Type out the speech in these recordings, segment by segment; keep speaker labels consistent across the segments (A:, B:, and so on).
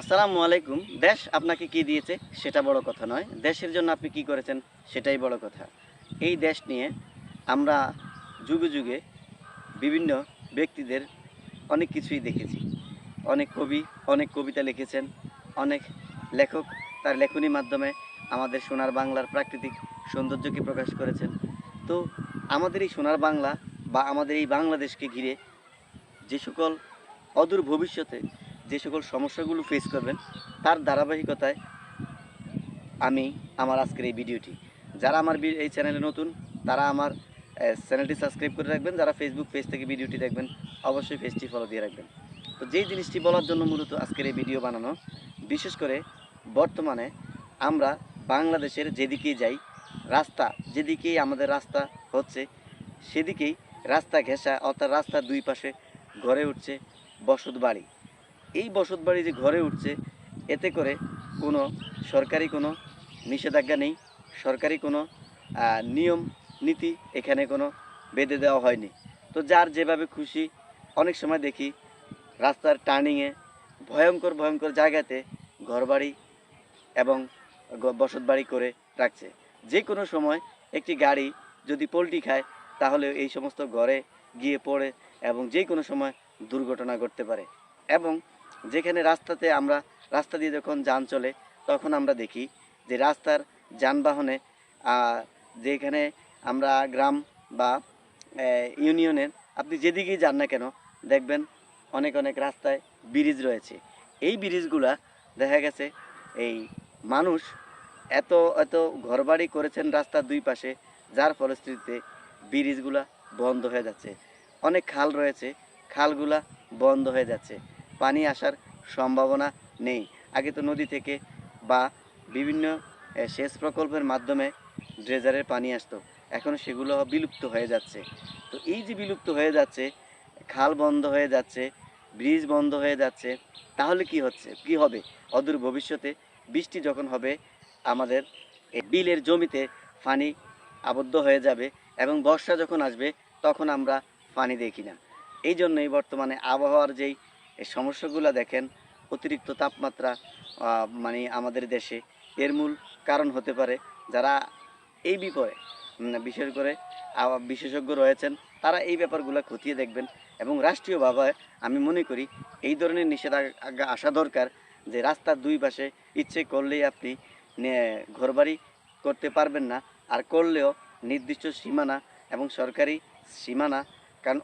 A: আসসালামু আলাইকুম। দেশ আপনাকে কি দিয়েছে সেটা বড় কথা নয়। দেশের জন্য আপনি কি করেছেন সেটাই বড় কথা। এই দেশ নিয়ে আমরা যুগে যুগে বিভিন্ন ব্যক্তিদের অনেক কিছুই দেখেছি। অনেক কবি, অনেক কবিতা লিখেছেন, অনেক লেখক তার লেখনীর মাধ্যমে আমাদের সোনার বাংলার প্রাকৃতিক সৌন্দর্যকে প্রকাশ করেছেন। তো আমাদের এই সোনার বাংলা বা আমাদের এই বাংলাদেশকে ঘিরে যে সকল অদূর ভবিষ্যতে যে সকল সমস্যাগুলো ফেস করবেন, তার ধারাবাহিকতায় আমি আমার আজকের এই ভিডিওটি। যারা আমার এই চ্যানেলে নতুন, তারা আমার চ্যানেলটি সাবস্ক্রাইব করে রাখবেন। যারা ফেসবুক পেজ থেকে ভিডিওটি দেখবেন, অবশ্যই পেজটি ফলো দিয়ে রাখবেন। তো যেই জিনিসটি বলার জন্য মূলত আজকের এই ভিডিও বানানো, বিশেষ করে বর্তমানে আমরা বাংলাদেশের যেদিকেই যাই, রাস্তা যেদিকেই আমাদের রাস্তা হচ্ছে, সেদিকেই রাস্তা ঘেঁষা অর্থাৎ রাস্তার দুই পাশে গড়ে উঠছে বসত বাড়ি এই বসত বাড়ি যে ঘরে উঠছে, এতে করে কোনো সরকারি কোনো নিষেধাজ্ঞা নেই, সরকারি কোনো নিয়ম, নীতি এখানে কোনো বেঁধে দেওয়া হয়নি। তো যার যেভাবে খুশি, অনেক সময় দেখি রাস্তার টার্নিংয়ে ভয়ঙ্কর ভয়ঙ্কর জায়গাতে ঘরবাড়ি এবং বসত বাড়ি করে রাখছে। যে কোনো সময় একটি গাড়ি যদি পোলট্রি খায়, তাহলে এই সমস্ত ঘরে গিয়ে পড়ে এবং যে কোনো সময় দুর্ঘটনা ঘটতে পারে। এবং যেখানে রাস্তাতে আমরা, রাস্তা দিয়ে যখন যান চলে, তখন আমরা দেখি যে রাস্তার যানবাহনে যেখানে আমরা গ্রাম বা ইউনিয়নের, আপনি যেদিকেই যান না কেন, দেখবেন অনেক অনেক রাস্তায় ব্রিজ রয়েছে। এই ব্রিজগুলা দেখা গেছে, এই মানুষ এত এত ঘরবাড়ি করেছেন রাস্তার দুই পাশে, যার ফলশ্রুতিতে ব্রিজগুলা বন্ধ হয়ে যাচ্ছে। অনেক খাল রয়েছে, খালগুলা বন্ধ হয়ে যাচ্ছে। পানি আসার সম্ভাবনা নেই। আগে তো নদী থেকে বা বিভিন্ন সেচ প্রকল্পের মাধ্যমে ড্রেজারের পানি আসতো। এখন সেগুলো বিলুপ্ত হয়ে যাচ্ছে। তো এই যে বিলুপ্ত হয়ে যাচ্ছে, খাল বন্ধ হয়ে যাচ্ছে, ব্রিজ বন্ধ হয়ে যাচ্ছে, তাহলে কি হচ্ছে? কি হবে? অদূর ভবিষ্যতে বৃষ্টি যখন হবে, আমাদের বিলের জমিতে পানি আবদ্ধ হয়ে যাবে এবং বর্ষা যখন আসবে, তখন আমরা পানি দেখি না। এই জন্যই বর্তমানে আবহাওয়ার যেই এই সমস্যাগুলো দেখেন, অতিরিক্ত তাপমাত্রা মানে আমাদের দেশে। এর মূল কারণ হতে পারে যারা এই বিপরে বিশেষ করে বিশেষজ্ঞ রয়েছেন, তারা এই ব্যাপারগুলো খতিয়ে দেখবেন এবং রাষ্ট্রীয়ভাবে আমি মনে করি এই ধরনের নিষেধাজ্ঞা আসা দরকার যে রাস্তার দুই পাশে ইচ্ছে করলেই আপনি ঘরবাড়ি করতে পারবেন না। আর করলেও নির্দিষ্ট সীমানা এবং সরকারি সীমানা, কারণ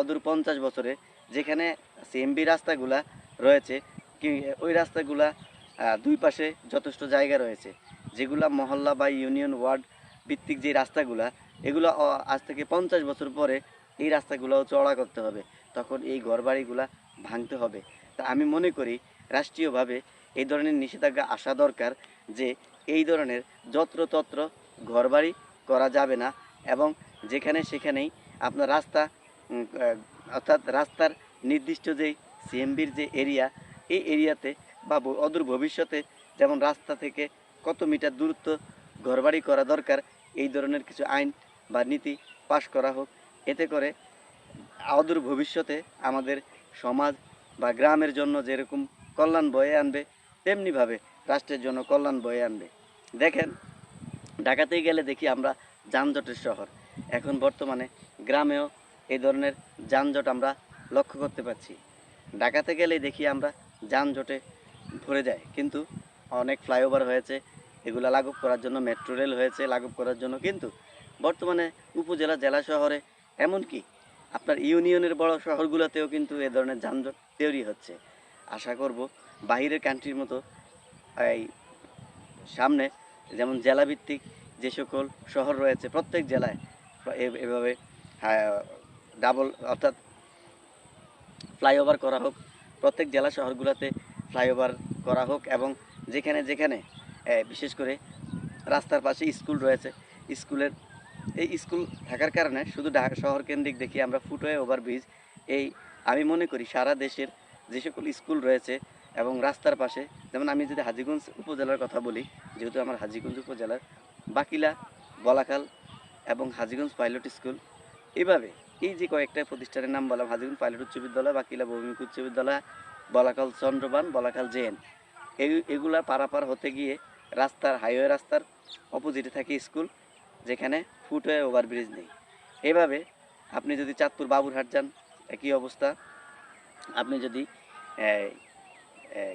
A: অদূর পঞ্চাশ বছরে যেখানে সিএমবি রাস্তাগুলা রয়েছে, কি ওই রাস্তাগুলা দুই পাশে যথেষ্ট জায়গা রয়েছে, যেগুলা মহল্লা বা ইউনিয়ন ওয়ার্ড ভিত্তিক যে রাস্তাগুলা, এগুলো আজ থেকে পঞ্চাশ বছর পরে এই রাস্তাগুলোও চড়া করতে হবে। তখন এই ঘরবাড়িগুলা ভাঙতে হবে। তা আমি মনে করি রাষ্ট্রীয়ভাবে এই ধরনের নিষেধাজ্ঞা আসা দরকার যে এই ধরনের যত্রতত্র ঘরবাড়ি করা যাবে না এবং যেখানে সেখানেই আপনার রাস্তা অর্থাৎ রাস্তার নির্দিষ্ট যেই সিএমবির যে এরিয়া এই এরিয়াতে বা অদূর ভবিষ্যতে যেমন রাস্তা থেকে কত মিটার দূরত্ব ঘরবাড়ি করা দরকার, এই ধরনের কিছু আইন বা নীতি পাশ করা হোক। এতে করে অদূর ভবিষ্যতে আমাদের সমাজ বা গ্রামের জন্য যেরকম কল্যাণ বয়ে আনবে, তেমনিভাবে রাষ্ট্রের জন্য কল্যাণ বয়ে আনবে। দেখেন, ঢাকাতেই গেলে দেখি আমরা যানজটের শহর। এখন বর্তমানে গ্রামেও এই ধরনের যানজট আমরা লক্ষ্য করতে পারছি। ঢাকাতে গেলেই দেখি আমরা যানজটে ভরে যায়। কিন্তু অনেক ফ্লাইওভার হয়েছে, এগুলো লাঘব করার জন্য, মেট্রো রেল হয়েছে লাঘব করার জন্য। কিন্তু বর্তমানে উপজেলা, জেলা শহরে এমনকি আপনার ইউনিয়নের বড় শহরগুলোতেও কিন্তু এ ধরনের যানজট তৈরি হচ্ছে। আশা করব বাহিরের কান্ট্রির মতো এই সামনে যেমন জেলাভিত্তিক যে সকল শহর রয়েছে প্রত্যেক জেলায় এভাবে ডাবল অর্থাৎ ফ্লাইওভার করা হোক, প্রত্যেক জেলা শহরগুলোতে ফ্লাইওভার করা হোক এবং যেখানে যেখানে বিশেষ করে রাস্তার পাশে স্কুল রয়েছে স্কুলের এই স্কুল থাকার কারণে শুধু ঢাকা শহর কেন্দ্রিক দেখি আমরা ফুটওয়ে ওভারব্রিজ এই আমি মনে করি সারা দেশের যে সকল স্কুল রয়েছে এবং রাস্তার পাশে, যেমন আমি যদি হাজিগঞ্জ উপজেলার কথা বলি, যেহেতু আমার হাজিগঞ্জ উপজেলার বাকিলা বলাকাল এবং হাজিগঞ্জ পাইলট স্কুল এভাবে এই যে কয়েকটা প্রতিষ্ঠানের নাম বললাম হাজিগুন পাইলট উচ্চ বিদ্যালয়, বাকিলা ভৌমিক উচ্চ বিদ্যালয় বলাকাল চন্দ্রবান বলাকাল জেন এই, এগুলা পারাপার হতে গিয়ে রাস্তার, হাইওয়ে রাস্তার অপোজিটে থাকে স্কুল, যেখানে ফুটওয়ে ওভারব্রিজ নেই। এভাবে আপনি যদি চাঁদপুর বাবুরহাট যান, একই অবস্থা। আপনি যদি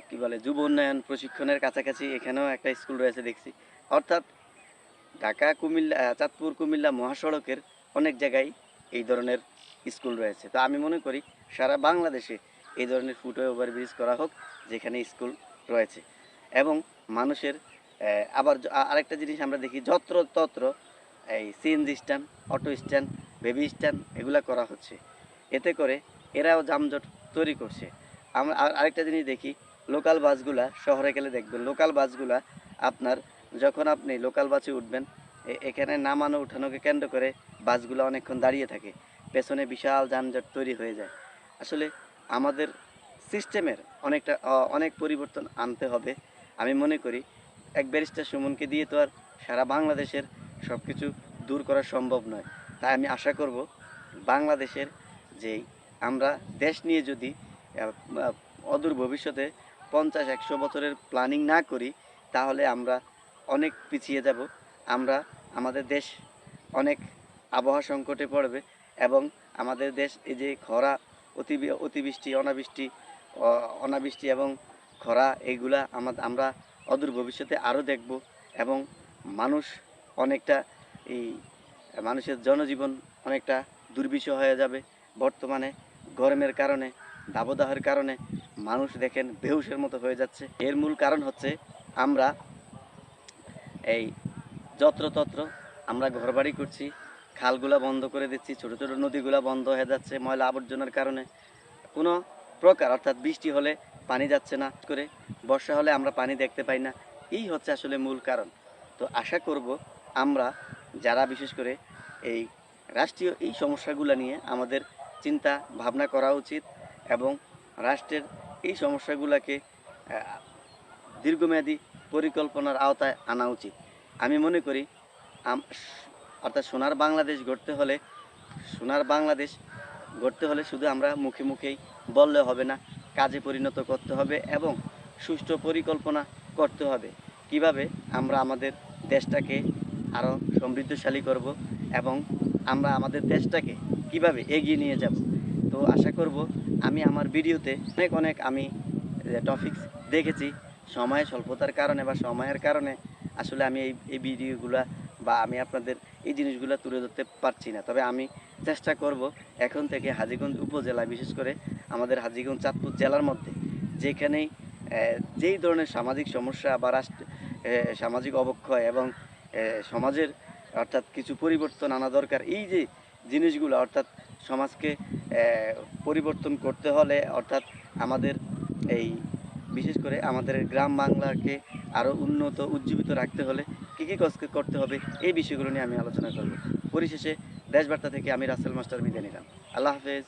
A: কি বলে, যুব উন্নয়ন প্রশিক্ষণের কাছাকাছি এখানেও একটা স্কুল রয়েছে দেখছি। অর্থাৎ ঢাকা, কুমিল্লা চাঁদপুর, কুমিল্লা মহাসড়কের অনেক জায়গায় এই ধরনের স্কুল রয়েছে। তো আমি মনে করি সারা বাংলাদেশে এই ধরনের ফুটওয়ে ওভারব্রিজ করা হোক, যেখানে স্কুল রয়েছে। এবং মানুষের আবার আরেকটা জিনিস আমরা দেখি, যত্র তত্র এই CNG stand, auto stand, baby stand এগুলা করা হচ্ছে। এতে করে এরাও যানজট তৈরি করছে। আমরা আর- আরেকটা জিনিস দেখি, লোকাল বাসগুলা, শহরে গেলে দেখবেন, লোকাল বাসগুলা আপনার যখন আপনি লোকাল বাসে উঠবেন এখানে নামানো, উঠানোকে কেন্দ্র করে বাসগুলো অনেকক্ষণ দাঁড়িয়ে থাকে। পেছনে বিশাল যানজট তৈরি হয়ে যায়। আসলে আমাদের সিস্টেমের অনেকটা অনেক পরিবর্তন আনতে হবে। আমি মনে করি এক ব্যারিস্টার সুমনকে দিয়ে তো আর সারা বাংলাদেশের সব কিছু দূর করা সম্ভব নয়। তাই আমি আশা করব বাংলাদেশের যেই আমরা দেশ নিয়ে যদি অদূর ভবিষ্যতে পঞ্চাশ, একশো বছরের প্ল্যানিং না করি, তাহলে আমরা অনেক পিছিয়ে যাব। আমরা আমাদের দেশ অনেক আবহাওয়া সংকটে পড়বে এবং আমাদের দেশ এই যে খরা, অতি অতিবৃষ্টি, অনাবৃষ্টি অনাবৃষ্টি এবং খরা, এইগুলা আমরা অদূর ভবিষ্যতে আরও দেখব এবং মানুষ অনেকটা এই মানুষের জনজীবন অনেকটা দুর্বিষহ হয়ে যাবে। বর্তমানে গরমের কারণে, দাবদাহের কারণে মানুষ দেখেন বেহুশের মতো হয়ে যাচ্ছে। এর মূল কারণ হচ্ছে আমরা এই যত্রতত্র আমরা ঘরবাড়ি করছি, খালগুলা বন্ধ করে দিচ্ছি, ছোট ছোট নদীগুলা বন্ধ হয়ে যাচ্ছে, ময়লা আবর্জনার কারণে। কোনো প্রকার, অর্থাৎ বৃষ্টি হলে পানি যাচ্ছে না করে, বর্ষা হলে আমরা পানি দেখতে পাই না। এই হচ্ছে আসলে মূল কারণ। তো আশা করব আমরা যারা বিশেষ করে এই রাষ্ট্রীয় এই সমস্যাগুলো নিয়ে আমাদের চিন্তা ভাবনা করা উচিত এবং রাষ্ট্রের এই সমস্যাগুলোকে দীর্ঘমেয়াদী পরিকল্পনার আওতায় আনা উচিত। আমি মনে করি অর্থাৎ সোনার বাংলাদেশ গড়তে হলে, সোনার বাংলাদেশ গড়তে হলে শুধু আমরা মুখে মুখেই বললে হবে না, কাজে পরিণত করতে হবে এবং সুষ্ঠু পরিকল্পনা করতে হবে। কীভাবে আমরা আমাদের দেশটাকে আরও সমৃদ্ধশালী করব এবং আমরা আমাদের দেশটাকে কীভাবে এগিয়ে নিয়ে যাব? তো আশা করব আমি আমার ভিডিওতে অনেক অনেক আমি টপিকস দেখেছি। সময় স্বল্পতার কারণে বা সময়ের কারণে আসলে আমি এই এই ভিডিওগুলা বা আমি আপনাদের এই জিনিসগুলো তুলে ধরতে পারছি না। তবে আমি চেষ্টা করব এখন থেকে হাজিগঞ্জ উপজেলা বিশেষ করে আমাদের হাজীগঞ্জ চাঁদপুর জেলার মধ্যে যেখানেই যেই ধরনের সামাজিক সমস্যা বা রাষ্ট্র সামাজিক অবক্ষয় এবং সমাজের অর্থাৎ কিছু পরিবর্তন আনা দরকার, এই যে জিনিসগুলো অর্থাৎ সমাজকে পরিবর্তন করতে হলে অর্থাৎ আমাদের এই, বিশেষ করে আমাদের গ্রাম বাংলাকে আরও উন্নত, উজ্জীবিত রাখতে হলে কী কী কাজ করতে হবে এই বিষয়গুলো নিয়ে আমি আলোচনা করব। পরিশেষে দেশবার্তা থেকে আমি রাসেল মাস্টার বিদায় নিলাম। আল্লাহ হাফেজ।